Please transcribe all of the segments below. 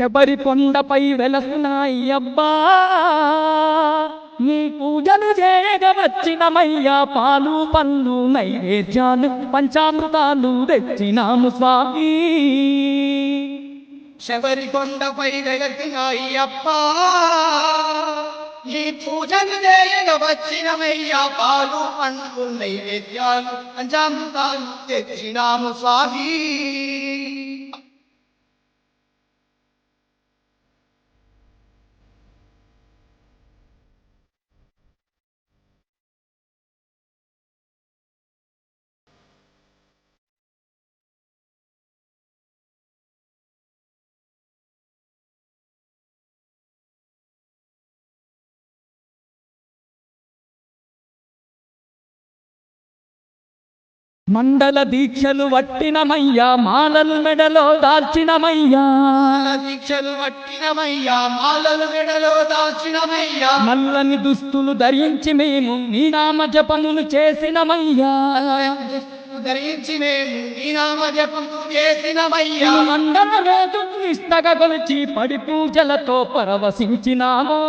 శబరి కొండపై వెలసిన అయ్యబ్బా నీ పూజలు చేయగ వచ్చినమయ్యా పాలు పళ్ళు నైవేద్యాలు పంచామృతాలు తెచ్చినాము స్వామి. శబరి కొండపై వెలసినాయ్యప్పా ఈ పూజలు చేయగ వచ్చినమయ్యా పాలు పండ్లు నైవేద్యాలు పంచామృతాలు తెచ్చినాము స్వామి. మండల దీక్షలు వట్టినమయ్యా మాలలు మెడలో దాల్చినమయ్యా. దీక్షలు పట్టినమయ్యా మాలలు మెడలో దాచినమయ్యా నల్లని దుస్తులు ధరించి మేము నీ నామ జపములు చేసినమయ్యా. ధరించి మేము నీ నామ జపము చేసినమయ్యా మండల రోజు నిష్టగా కొలిచి పడి పూజలతో పరవశించినామో.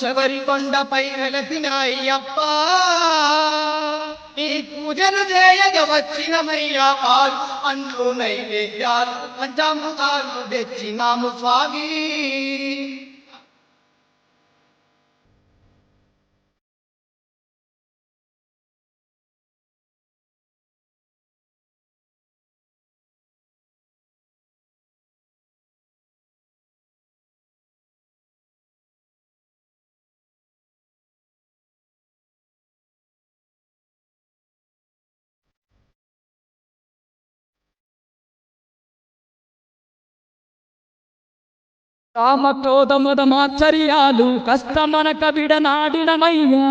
శబరి కొండపై వెలసిన అయ్యప్ప ఈ పూజలు చేయగ వచ్చినమయ్యా పాలు పండ్లు నైవేద్యాలు పంచామృతాలు తెచ్చినాము స్వామి రామక్రోధమదమాచర్యాలు కష్టమనక విడనాడినమయ్యా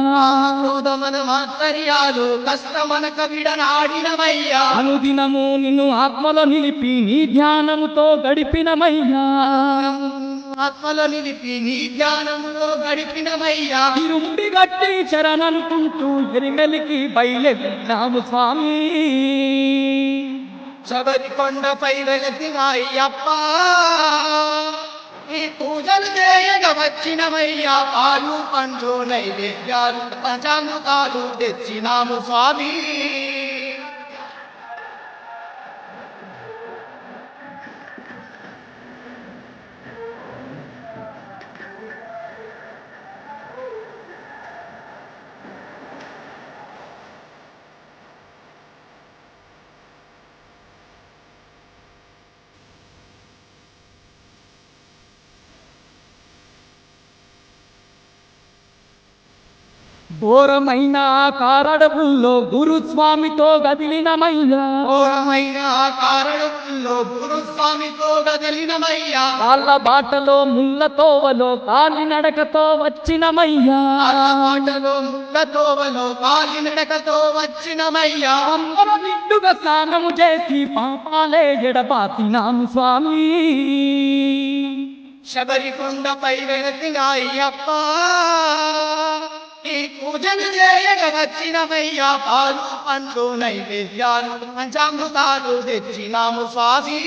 క్రోధమన మాత్సర్యాలు కష్టమనక విడనాడినమయ్యా అనుదినము నిన్ను ఆత్మలో నిలిపి నీ ధ్యానముతో గడిపినమయ్యా. ఆత్మలో నిలిపి నీ ధ్యానములో గడిపినమయ్యా. ఇరుండి గట్టి చరణనుకుంటూ ఎరిమెలికి బయలుదేరినాము స్వామి. శబరి కొండపై వెలసిన అయ్యప్ప ఈ పూజలు చేయగ వచ్చినమయ్యా పాలు పంచు నైవేద్యాలు పంచామృతాలు తెచ్చినాము స్వామి. ఘోరమైన ఆ కారడవుల్లో గురుస్వామితో గదిలినమయ్యా. ఘోరమైన గురుస్వామితో గదిలినమయ్యా. కాళ్ళ బాటలో ముళ్ళ తోవలో ఆటలో ముళ్ళతోవలో కాలినడకతో వచ్చినమయ్యా. అమ్మర నిండుగా స్నానము చేసి పాపాలే ఎడబాతినాము స్వామి. శబరి కొండపై వెలసిన అయ్యప్ప ఈ పూజలు చేయగ వచ్చినమయ్యా పాలు పండు నైవేద్యాలు పంచామృతాలు తెచ్చినాము స్వామి.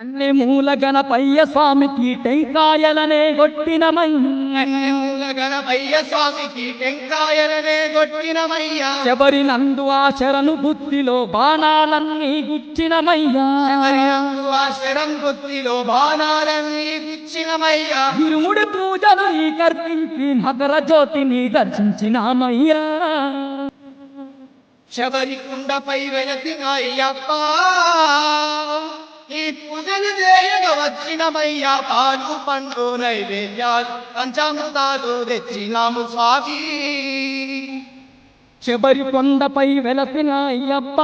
అన్ని మూల గణపయ్య స్వామికి టెంకాయలనే కొట్టినమయ్య గణపయ్య స్వామికి టెంకాయలనే కొట్టినమయ్యా శబరి నందు ఆ శరణు బుద్ధిలో బాణాలన్నీ గుచ్చినమయ్యా శబరి నందు ఆ శరం గుత్తిలో బాణాలన్నీ ఇచ్చినమయ్యా ఇరుముడి పూజలు కర్పించి మకర జ్యోతిని దర్శించినామయ్యా శబరి కుండపై వెలసిన అయ్యప్ప ఈ పూజలు చేయగ వచ్చినమయ్యా పాలు పండు నైవేద్యాలు. పంచామృతాలు తెచ్చినాము స్వామి. శబరి కొండపై వెలసిన అయ్యప్ప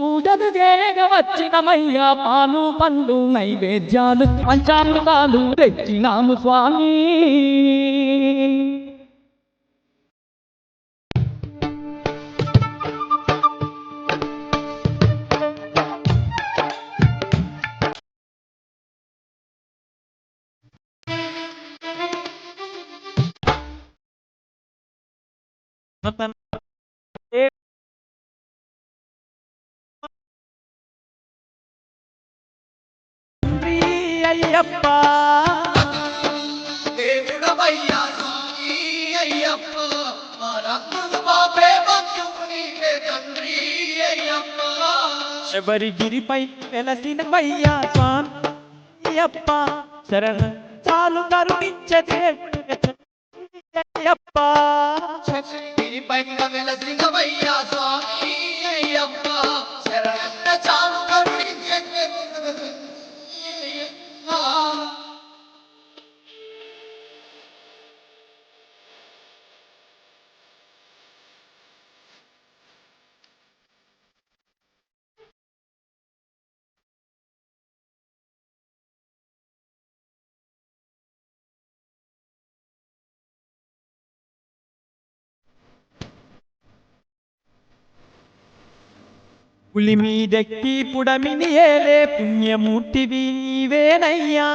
పూజలు చేయగ వచ్చినమయ్యా పాలు పండు నైవేద్యాలు. పంచామృతాలు తెచ్చినాము స్వామి. అయ్యప్ప దేవుడవయ్యా అయ్యప్ప మా రత్నము బాపే బంధువు స్వామి? అయ్యప్ప శరణ చాలు కరుణించే దేవుడు అయ్యప్ప గిరి పైన స్వామి. పులిమీదెక్కి పుడమిని ఏలే పుణ్యమూర్తివి నీవేనయ్యా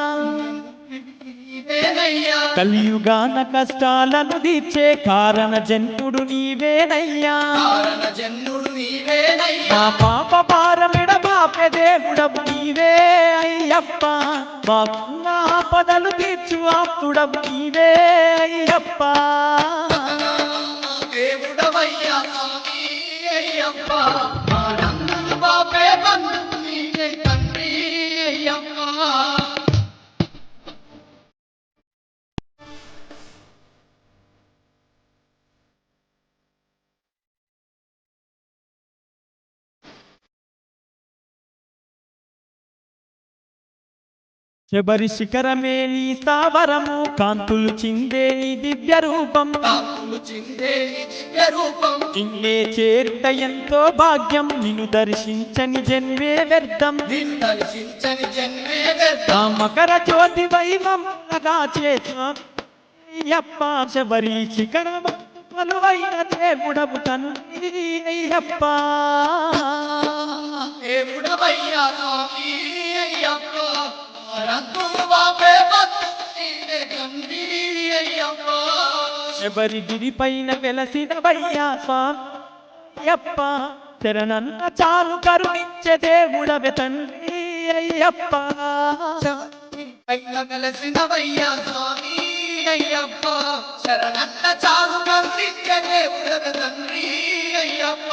కలియుగాన కష్టాలను తీర్చే కారణ జన్ముడు నీవేనయ్యా కారణ మా పాప పారమిడ బాపె నీవే అయ్యప్ప. మాకున్న ఆపదలు తీర్చు ఆపుడవు నీవే అయ్యప్ప. దేవుడవయ్యా అయ్యప్ప. శబరి శిఖరమే నీ స్థావరము. కాంతులు చిందే నీ దివ్య రూపం. నిన్నే చేరుట ఎంతో భాగ్యం. నిన్ను దర్శించని జన్మే వ్యర్థం. మకర జ్యోతి వైమగా చేసయ్యప్ప శబరి శిఖరము కొలువైన దేవుడవు తండ్రి అయ్యప్ప. దేవుడవయ్యా అయ్యప్ప. రత్నము బాపే పైన వెలసినవయ్యా స్వామి? అయ్యప్ప శరణన్న చాలు కరుణించే దేవుడవె తండ్రి అయ్యప్ప. పైన వెలసినవయ్యా స్వామి అయ్యప్ప. శరణన్న చాలు కరుణించే దేవుడవే తండ్రి అయ్యప్ప.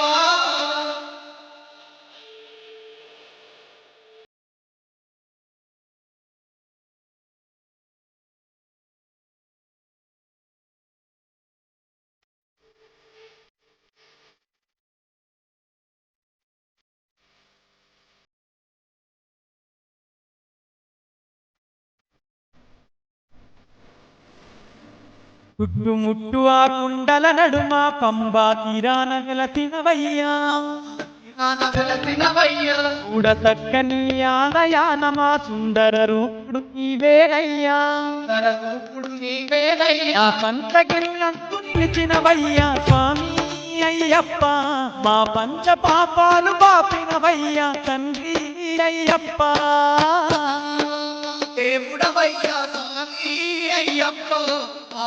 గుడ్డు ముట్టు ఆ కుండల నడుమ పంబా తీరాన వెలసినవయ్యా. నాన్న వెలసినవయ్యా చూడ చక్కని ఆలయానమా సుందర రూపుడు నీవే అయ్యా నరరూపుడు నీవేనయ్యా. ఆ పంచగిరినందు నిలిచినవయ్యా స్వామి అయ్యప్ప. మా పంచ పాపాలు బాపినవయ్యా తండ్రి అయ్యప్ప. దేవుడవయ్యా స్వామి అయ్యప్ప. ఆ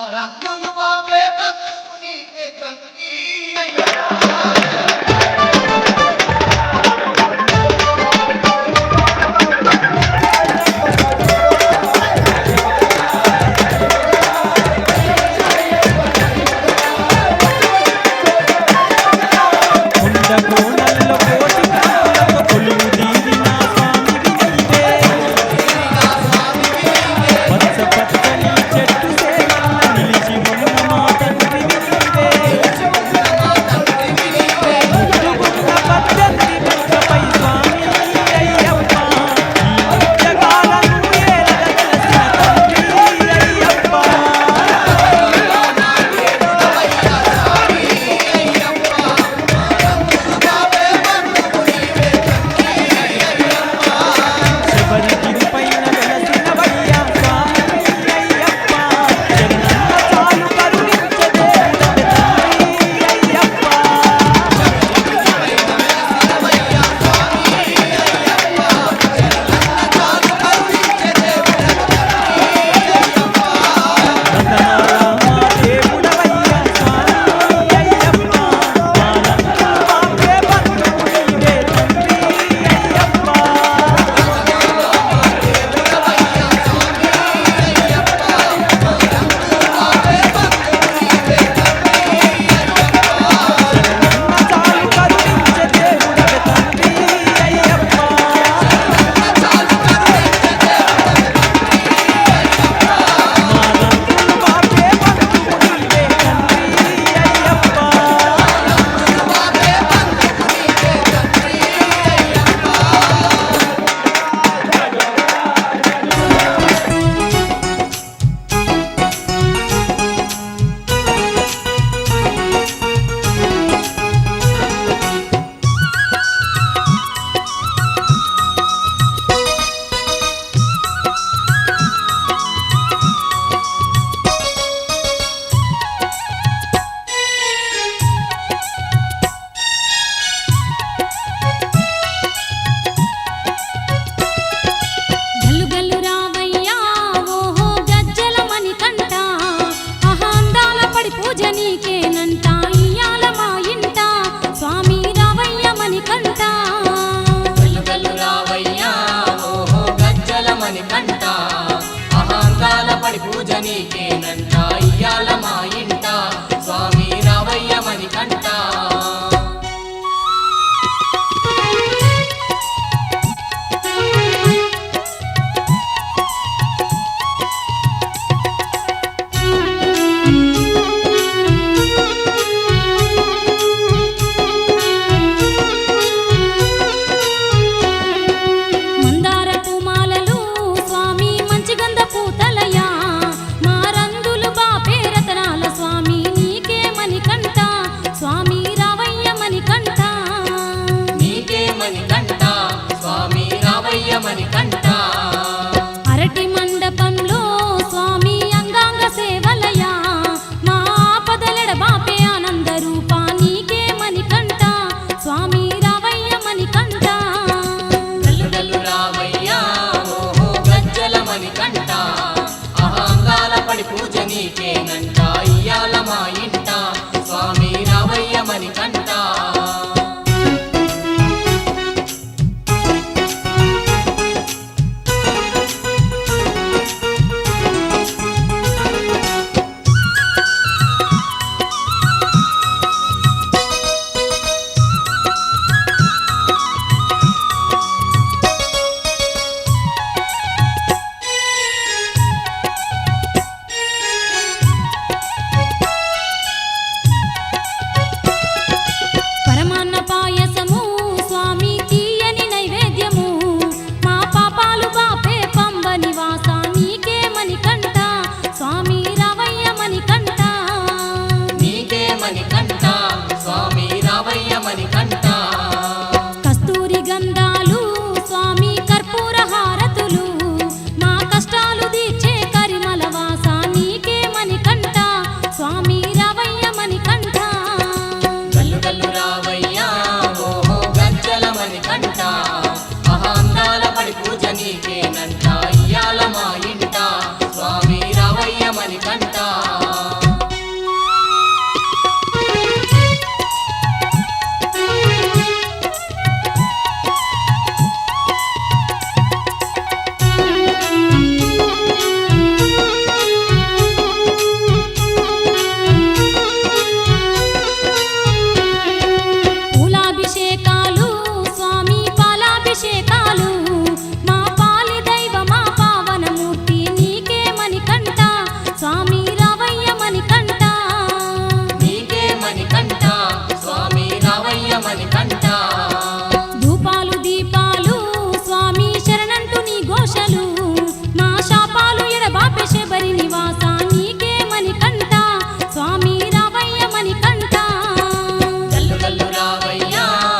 పడి పూజ స్వామి కంట